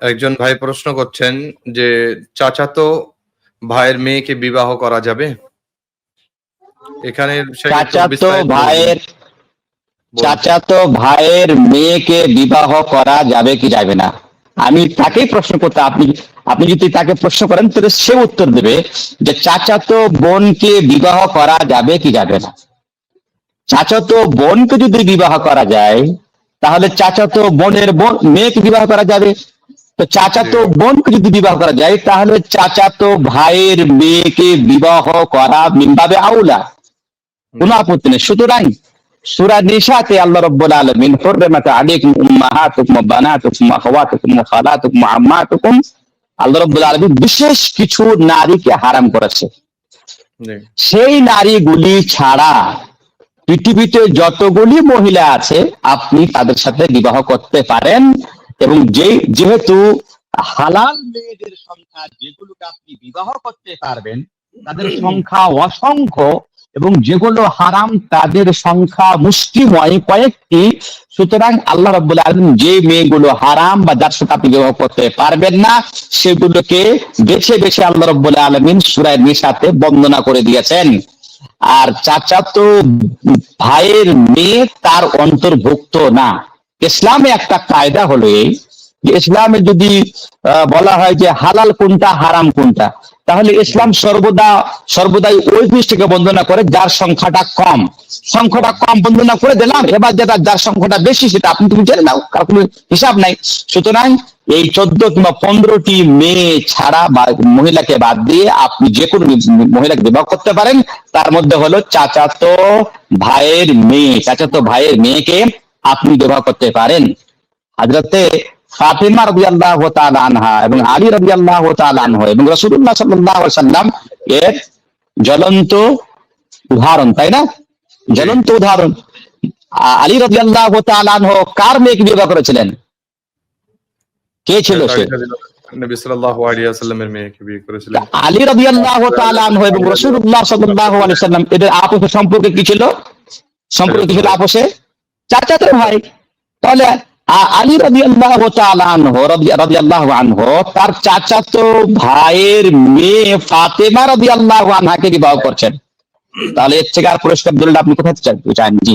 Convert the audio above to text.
একজন ভাই প্রশ্ন করছেন যে চাচাতো ভাইয়ের মেয়েকে বিবাহ করা যাবে? এখানে চাচাতো ভাইয়ের বলুন। চাচাতো ভাইয়ের মেয়েকে বিবাহ করা যাবে কি যাবে না? আমি তাকেই প্রশ্ন করতে আপনি আপনি যদি তাকে প্রশ্ন করেন তাহলে সে উত্তর দেবে যে চাচাতো বোনকে বিবাহ করা যাবে কি যাবে না। চাচাতো বোনকে যদি বিবাহ করা যায় তাহলে চাচাতো বোনের বোন মেয়েকে বিবাহ করা যাবে। তো চাচাতো বোনকে যদি বিবাহ করা যায় তাহলে চাচাতো ভাইয়ের মেয়েকে বিবাহ করা মিনবাবে আউলা। কোনো আপত্তি নেই। সুতরাং সূরা নিসাতে আল্লাহ রাব্বুল আলামিন হুররিমাত আলাইকুম উম্মাহাতুকুম ওয়া বানাতুকুম ওয়া আখাওয়াতুকুম ওয়া খালাতুকুম ওয়া আম্মাতুকুম আল্লাহ রাব্বুল আলামিন বিশেষ কিছু নারীকে হারাম করেছে। সেই নারীগুলি ছাড়া পৃথিবীতে যতগুলি মহিলা আছে আপনি তাদের সাথে বিবাহ করতে পারেন। এবং যে যেহেতু হালাল মেয়েদের সংখ্যা যেগুলোকে আপনি বিবাহ করতে পারবেন তাদের সংখ্যা অসংখ্য এবং যেগুলো হারাম তাদের সংখ্যা মুষ্টিময় কয়েকটি। সুতরাং আল্লাহ রাব্বুল আলামিন যে মেয়েগুলো হারাম বা যার সাথে আপনি বিবাহ করতে পারবেন না সেগুলোকে বেছে বেছে আল্লাহ রাব্বুল আলামিন সূরা নিসাতে বন্দনা করে দিয়েছেন। আর চাচাতো ভাইয়ের মেয়ে তার অন্তর্ভুক্ত না। ইসলামে একটা কায়দা হলো এই, যে ইসলামে যদি বলা হয় যে হালাল কোনটা, হারাম কোনটা, তাহলে ইসলাম সর্বদা, সর্বদাই ওই জিনিসটাকে বন্দনা করে যার সংখ্যাটা কম। সংখ্যাটা কম বন্দনা করে দিলাম, এবার যেটা, যার সংখ্যাটা বেশি, সেটা আপনি তুমি জেনে নাও, কার কোনো হিসাব নাই। সুতরাং এই চোদ্দ কিংবা পনেরোটি মেয়ে ছাড়া বা মহিলাকে বাদ দিয়ে আপনি যে কোনো মহিলাকে বিবাহ করতে পারেন। তার মধ্যে হলো চাচাতো ভাইয়ের মেয়ে, চাচাতো ভাইয়ের মেয়েকে আপনি বিবাহ করতে পারেন হাজরতে ফাতিমা রাদিয়াল্লাহু তাআলা আনহা এবং আলী রাদিয়াল্লাহু তাআলা আনহু এবং রাসূলুল্লাহ সাল্লাল্লাহু আলাইহি সাল্লাম এর জ্বলন্ত উদাহরণ তাই না জ্বলন্ত উদাহরণ আ- আলী রাদিয়াল্লাহু তাআলা আনহু কার মেয়েকে বিবাহ করেছিলেন কে ছিল সে নবী সাল্লাল্লাহু আলাইহি ওয়াসাল্লামের মেয়েকে বিয়ে করেছিলেন আলী রাদিয়াল্লাহু তাআলা আনহু এবং রাসূলুল্লাহ সাল্লাল্লাহু আলাইহি সাল্লাম এদের আপসে সম্পর্ক কি ছিল সম্পর্ক কি ছিল আপসে চাচাতো ভাই, তাহলে আলী রবি আল্লাহ রবি আল্লাহ আনহু, তার চাচাতো ভাইয়ের মেয়ে ফাতেমা রাদিয়াল্লাহু আনহাকে বিবাহ করছেন। তাহলে এর থেকে আর পুরস্কার দিলেন আপনি কোথায় চান জি